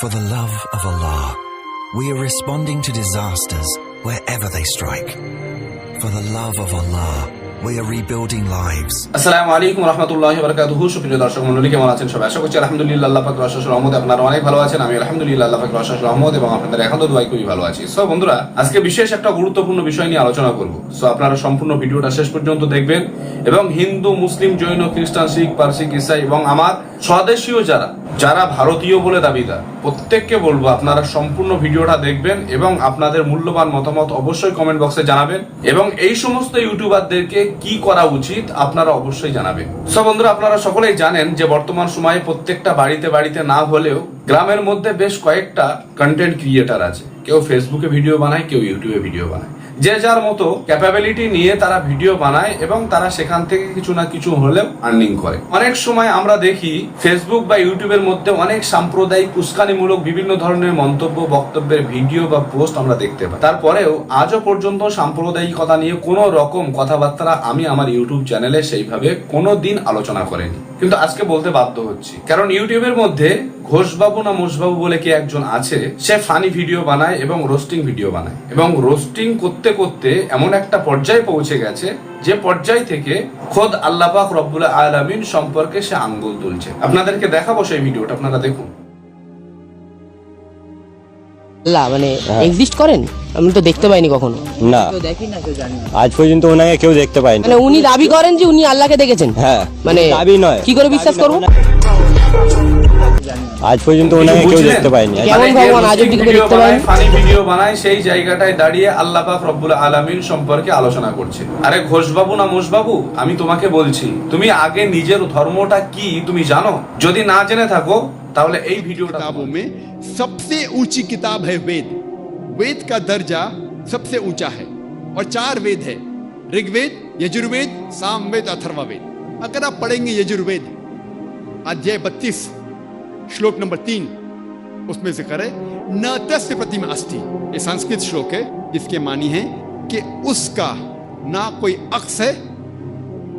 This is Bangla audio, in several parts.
For the love of Allah, we are responding to disasters wherever they strike. For the love of Allah, we are rebuilding lives. আসসালামু আলাইকুম রহমতুল্লাহ বারকাতুহু সুপ্রিয় দর্শক মন্ডলী কেমন আছেন সবাই? আশা করছি আলহামদুলিল্লাহ আল্লাহ পাক রশাস রহমত আপনারা অনেক ভালো আছেন। আমি আলহামদুলিল্লাহ আল্লাহ পাক রশাস রহমত এবং আপনাদের এখনও দুয়াই খুবই ভালো আছি। সো বন্ধুরা আজকে বিশেষ একটা গুরুত্বপূর্ণ বিষয় নিয়ে আলোচনা করব। সো আপনারা সম্পূর্ণ ভিডিওটা শেষ পর্যন্ত দেখবেন এবং হিন্দু মুসলিম জৈন খ্রিস্টান শিখ পারসিক ইসাই এবং আমার স্বদেশীয় যারা যারা ভারতীয় বলে দাবিদার। প্রত্যেককে বলব, আপনারা সম্পূর্ণ ভিডিওটা দেখবেন এবং আপনাদের মূল্যবান মতামত অবশ্যই কমেন্ট বক্সে জানাবেন এবং এই সমস্ত ইউটিউবারদেরকে কি করা উচিত আপনারা অবশ্যই জানাবেন। সব বন্ধুরা, আপনারা সকলেই জানেন যে বর্তমান সময়ে প্রত্যেকটা বাড়িতে বাড়িতে না হলেও গ্রামের মধ্যে বেশ কয়েকটা কন্টেন্ট ক্রিয়েটার আছে। কেউ ফেসবুকে ভিডিও বানায়, কেউ ইউটিউবে ভিডিও বানায়। যে যার মতো ক্যাপাবিলিটি নিয়ে তারা ভিডিও বানায় এবং তারা সেখান থেকে কিছু না কিছু হলেও আর্নিং করে। অনেক সময় আমরা দেখি ফেসবুক বা ইউটিউবের মধ্যে অনেক সাম্প্রদায়িক উস্কানিমূলক বিভিন্ন ধরনের মন্তব্য, বক্তব্যের ভিডিও বা পোস্ট আমরা দেখতে পাই। তারপরেও আজও পর্যন্ত সাম্প্রদায়িকতা নিয়ে কোনো রকম কথাবার্তা আমি আমার ইউটিউব চ্যানেলে সেইভাবে কোনো দিন আলোচনা করিনি। কিন্তু আজকে বলতে বাধ্য হচ্ছি। কারণ ইউটিউবের মধ্যে ঘোষবাবু না মোষবাবু বলে কি একজন আছে, সে ফানি ভিডিও বানায় এবং রোস্টিং ভিডিও বানায়। এবং রোস্টিং করতে করতে এমন একটা পর্যায়ে পৌঁছে গেছে, যে পর্যায় থেকে খোদ আল্লাপাক রব্বুল আলমিন সম্পর্কে সে আঙ্গুল তুলছে। আপনাদেরকে দেখাবো সেই ভিডিওটা আপনারা দেখুন। আল্লাহ মানে হ্যাঁ। এক্সিস্ট করেন? আমি তো দেখতে পাইনি কখনো। না। আজ পর্যন্ত ওনাকে কেউ দেখতে পায়নি। মানে উনি দাবি করেন যে উনি আল্লাহকে দেখেছেন। হ্যাঁ মানে দাবি নয়। কি করে বিশ্বাস করব? আজ পর্যন্ত ওনাকে কেউ দেখতে পায়নি। কেমন মানে ভগবান আজ অব্দি দেখতে পায়নি? ফানি ভিডিও বানায় সেই জায়গাটায় দাঁড়িয়ে আল্লাহ পাক রব্বুল আলামিন সম্পর্কে আলোচনা করছে। আরে ঘোষবাবু না মোষবাবু আমি তোমাকে বলছি তুমি আগে নিজের ধর্মটা কি তুমি জানো? যদি না জেনে থাকো তাহলে এই ভিডিওটা किताबों में सबसे ऊंची किताब है वेद वेद का दर्जा सबसे ऊंचा है और चार वेद है ऋग्वेद यजुर्वेद सामवेद अथर्ववेद अगर आप पढ़ेंगे यजुर्वेद अध्याय बत्तीस श्लोक नंबर तीन उसमें से करे न तस्य प्रतिमा अस्थि ये संस्कृत श्लोक है जिसके मानी है कि उसका ना कोई अक्स है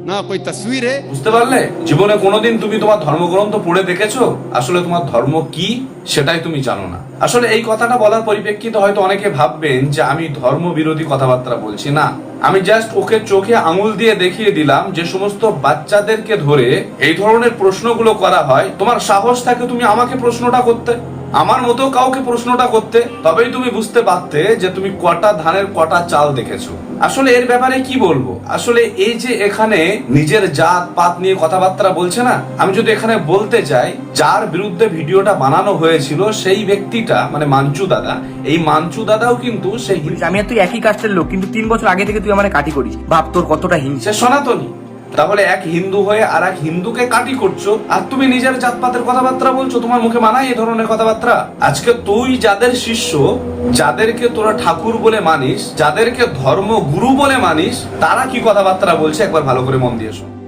না, কই তসবির? বুঝতে পারলে? জীবনে কোনোদিন তুমি তোমার ধর্মগ্রন্থ পড়ে দেখেছ? আসলে তোমার ধর্ম কি সেটাই তুমি জানো না। আসলে এই কথাটা বলার পরিপ্রেক্ষিতে হয়তো অনেকে ভাববেন যে আমি ধর্ম বিরোধী কথাবার্তা বলছি। না, আমি জাস্ট ওকে চোখে আঙুল দিয়ে দেখিয়ে দিলাম যে সমস্ত বাচ্চাদেরকে ধরে এই ধরনের প্রশ্নগুলো করা হয়। তোমার সাহস থাকে তুমি আমাকে প্রশ্নটা করতে। আমার মতো কাউকে প্রশ্নটা করতে তবেই তুমি বুঝতে পারতে যে তুমি কটা ধানের কটা চাল দেখেছ। আসলে এর ব্যাপারে কি বলব? আসলে এই যে এখানে নিজের জাত পাত নিয়ে কথাবার্তা বলছে না আমি যদি এখানে বলতে চাই যার বিরুদ্ধে ভিডিওটা বানানো হয়েছিল সেই ব্যক্তিটা মানে মাঞ্চু দাদা এই মাঞ্চু দাদাও কিন্তু সেই আমি তুই একই কাস্টের লোক কিন্তু তিন বছর আগে থেকে তুই আমার কাটি করিস। ভাব তোর কতটা হিংসা। সনাতনী। তাহলে এক হিন্দু হয়ে আর এক হিন্দুকে কাটি করছ, আর তুমি নিজের জাতপাতের কথাবার্তা বলছো, তোমার মুখে মানায় এই ধরনের কথাবার্তা? আজকে তুই যাদের শিষ্য, যাদেরকে তোরা ঠাকুর বলে মানিস, যাদেরকে ধর্ম গুরু বলে মানিস, তারা কি কথাবার্তা বলছে? একবার ভালো করে মন দিয়ে শোন।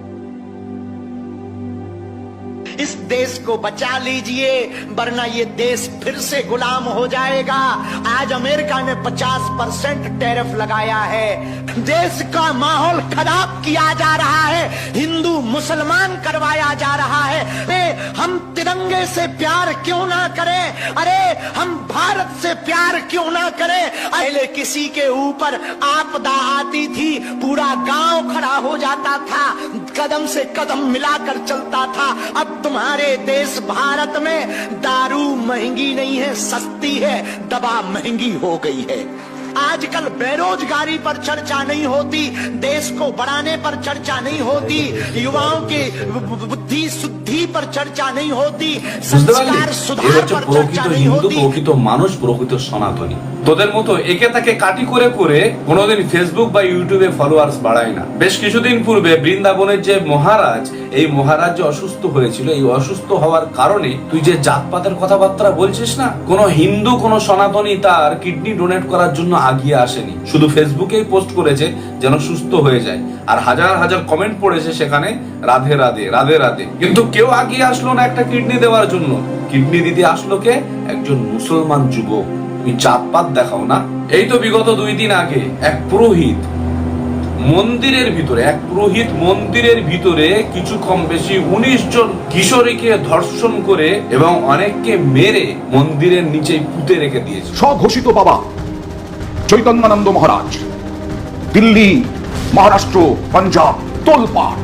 इस देश को बचा लीजिए, वरना ये देश फिर से गुलाम हो जाएगा। आज अमेरिका ने 50 परसेंट टैरिफ लगाया है। देश का माहौल खराब किया जा रहा है। हिंदू, मुसलमान करवाया जा रहा है। अरे, हम तिरंगे से प्यार क्यों ना करें? अरे, हम भारत से प्यार क्यों ना करें? पहले किसी के ऊपर आपदा आती थी, पूरा गाँव खड़ा हो जाता था। कदम से कदम मिलाकर चलता था। अब तुम्हारे देश भारत में दारू महँगी नहीं है, सस्ती है दवा महँगी हो गई है। आजकल बेरोजगारी पर चर्चा नहीं होती देश को बढ़ाने पर चर्चा नहीं होती युवाओं की बु- बुद्धि शुद्धि पर चर्चा नहीं होती বুঝতে পারলি संस्कार এ सुधार হচ্ছে पर প্রকৃত चर्चा नहीं হিন্দু होती প্রকৃত মানুষ প্রকৃত সনাতনী তোদের মতো একে তাকে কাটি করে করে কোনোদিন ফেসবুক বা ইউটিউবে ফলোয়ার্স বাড়ায় না বেশ কিছুদিন পূর্বে বৃন্দাবনের যে মহারাজ এই মহারাজ যে অসুস্থ হয়েছিল এই অসুস্থ হওয়ার কারণে তুই যে জাতপাতের কথাবার্তা বলছিস না কোন হিন্দু কোন সনাতনী তার কিডনি ডোনেট করার জন্য আগিয়ে আসেনি। শুধু ফেসবুকেই পোস্ট করেছে যেন সুস্থ হয়ে যায়। আর হাজার হাজার কমেন্ট পড়েছে সেখানে, রাধে রাধে রাধে রাধে। কিন্তু কেউ আগিয়ে আসলো না একটা কিডনি দেওয়ার জন্য। কিডনি দিতে আসলো কে? একজন মুসলমান যুবক। তুমি জাতপাত দেখাও না? এই তো বিগত দুই দিন আগে এক পুরোহিত মন্দিরের ভিতরে, এক পুরোহিত মন্দিরের ভিতরে কিছু কম বেশি উনিশ জন কিশোরীকে ধর্ষণ করে এবং অনেককে মেরে মন্দিরের নিচে পুঁতে রেখে দিয়েছে। স্বঘোষিত বাবা চৈতন্যানন্দ মহারাজ, দিল্লি, মহারাষ্ট্র, পাঞ্জাব তোলপাড়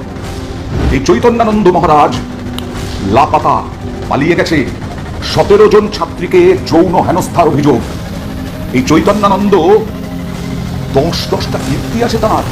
এই চৈতন্যানন্দ মহারাজ লাপাতা পালিয়ে গেছে। সতেরো জন ছাত্রীকে যৌন হেনস্থার অভিযোগ। এই চৈতন্যানন্দ দশ দশটা কীর্তি আছে তার।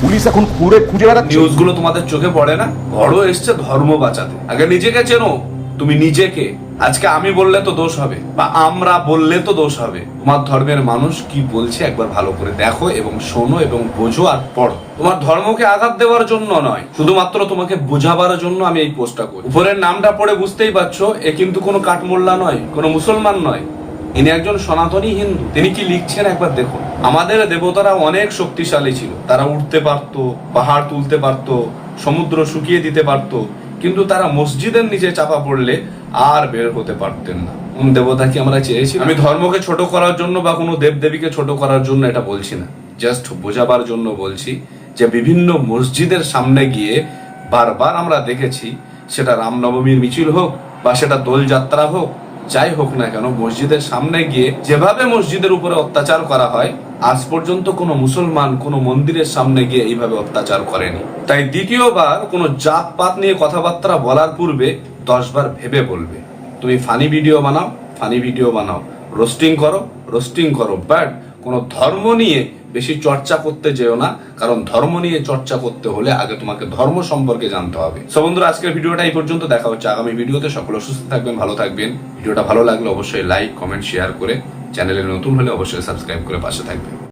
পুলিশ এখন ঘুরে খুঁজে বেড়াচ্ছে। নিউজগুলো তোমাদের চোখে পড়ে না? বড় এসছে, ধর্ম বাঁচাতে। আগে নিজেকে চেনো, তুমি নিজেকে। আজকে আমি বললে তো দোষ হবে, বা আমরা বললে তো দোষ হবে। তোমার ধর্মের মানুষ কি বলছে একবার ভালো করে দেখো এবং শোনো এবং বোঝো আর পড়ো। তোমার ধর্মকে আঘাত দেওয়ার জন্য নয়, শুধুমাত্র তোমাকে বোঝাবার জন্য আমি এই পোস্টটা করি। উপরের নামটা পড়ে বুঝতেই পারছ, এ কিন্তু কোনো কাঠমোল্লা নয়, কোনো মুসলমান নয়। ইনি একজন সনাতনী হিন্দু, তিনি কি লিখছেন একবার দেখুন। আমাদের দেবতারা অনেক শক্তিশালী ছিল, তারা উঠতে পারত, পাহাড় তুলতে পারত, সমুদ্র শুকিয়ে দিতে পারত, কিন্তু তারা মসজিদের নিচে চাপা পড়লে আর বের হতে পারতেন না। কোন দেবতা কি আমরা চেয়েছি আমি ধর্মকে ছোট করার জন্য বা কোনো দেবদেবীকে ছোট করার জন্য এটা বলছি না। জাস্ট বোঝাবার জন্য বলছি যে বিভিন্ন মসজিদের সামনে গিয়ে বারবার আমরা দেখেছি, সেটা রামনবমীর মিছিল হোক বা সেটা দোলযাত্রা হোক, যাই হোক না কেন, মসজিদের সামনে গিয়ে যেভাবে মসজিদের উপরে অত্যাচার করা হয়, আজ পর্যন্ত কোনো মুসলমান কোনো মন্দিরের সামনে গিয়ে এইভাবে অত্যাচার করেনি। তাই দ্বিতীয়বার কোনো জাত পাত নিয়ে কথাবার্তা বলার পূর্বে দশবার ভেবে বলবে। তুমি ফানি ভিডিও বানাও ফানি ভিডিও বানাও। রোস্টিং করো রোস্টিং করো। বাট কোনো ধর্ম নিয়ে বেশি চর্চা করতে যেও না, কারণ ধর্ম নিয়ে চর্চা করতে হলে আগে তোমাকে ধর্ম সম্পর্কে জানতে হবে। সো বন্ধুরা, আজকের ভিডিওটা এই পর্যন্ত। দেখা হচ্ছে আগামী ভিডিওতে। সকলে সুস্থ থাকবেন, ভালো থাকবেন। ভিডিওটা ভালো লাগলে অবশ্যই লাইক কমেন্ট শেয়ার করে চ্যানেলে নতুন হলে অবশ্যই সাবস্ক্রাইব করে পাশে থাকবেন।